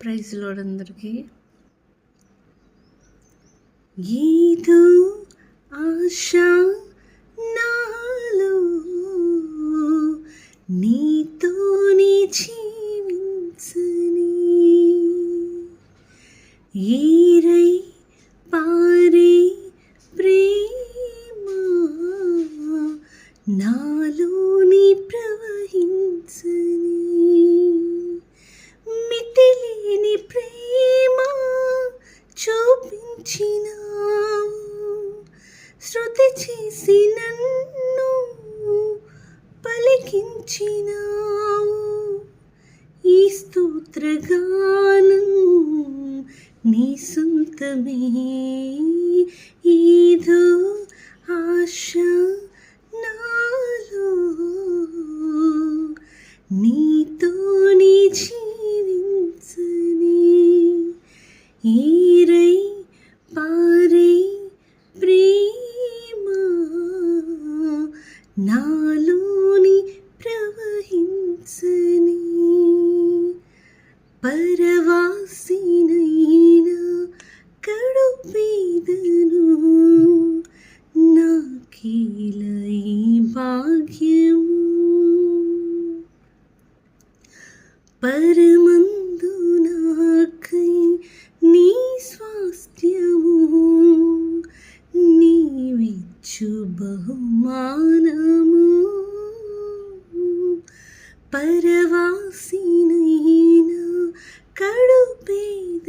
Praise లోడందరికీ ఏదో ఆశ నాలో నీ పలికించినావు ఈ స్తోత్రగానం నీ సొంతమే. ఏదో ఆశ నాలో నీతోని జీవించని ఈరై ప్రవహించని పరవాసినైనా కడుపేదను నాకీల ఈ భాగ్యము పరమందు నాకై నీ పరవాసినైనా కడుపేదను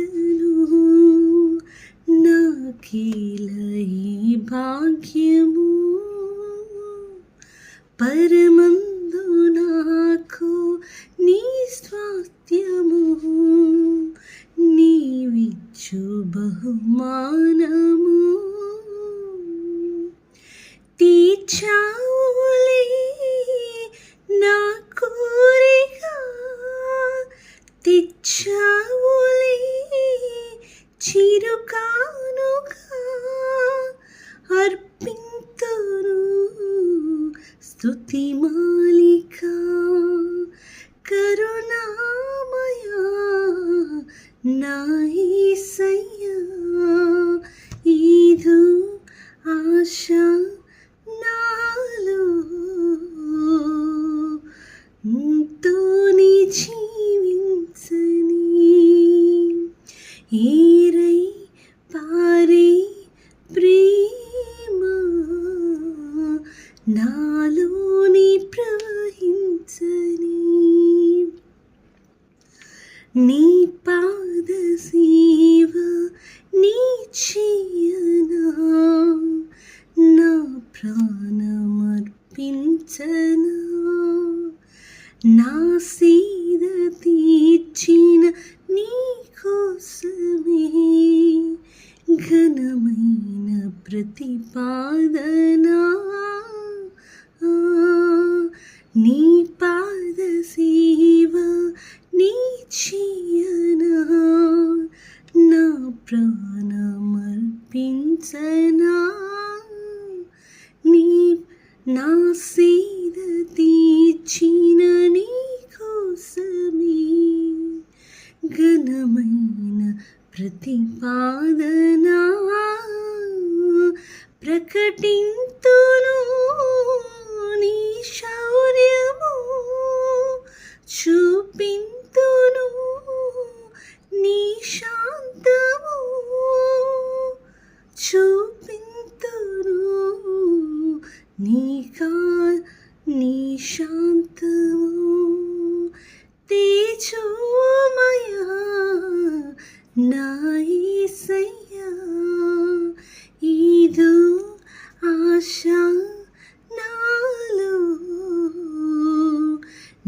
నాకీల ఈ భాగ్యము. పరమందు నాకు నీ స్వాస్థ్యము. నీవిచ్చు బహుమానము. తీర్చావు తెచ్చావులే చిరుకానుగా అర్పింతును స్తుతి మాలికా. నా సీద తీర్చిన నీకోసమే ఘనమైన ప్రతిపాదనా. నీ పాద సేవ నీ చేయనా. నా ప్రాణమర్పించనా. నీ నా సే ప్రతిపాదనా ప్రకటింతును నీ శౌర్యము చూపింతును నీ శాంతము చూపింతును నీ కా నీ శాంతము. తేజో నా యేసయ్యా ఈదు ఆశ నాలో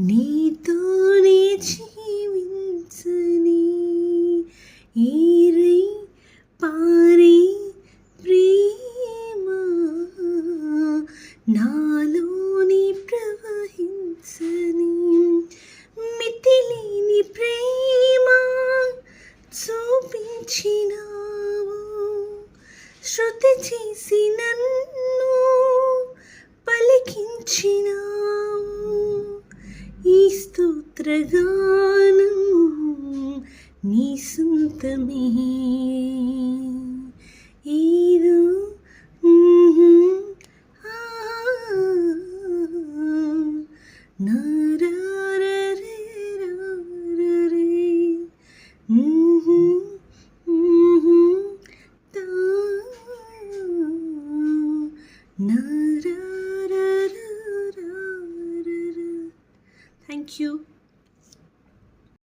నీతోనే జీవించని ఈరై పారే ప్రేమ నాలో శృతి చేసి నన్ను పలికించినావు. ఈ స్తోత్రగానం నీ సొంతమే. ఏదో నా No.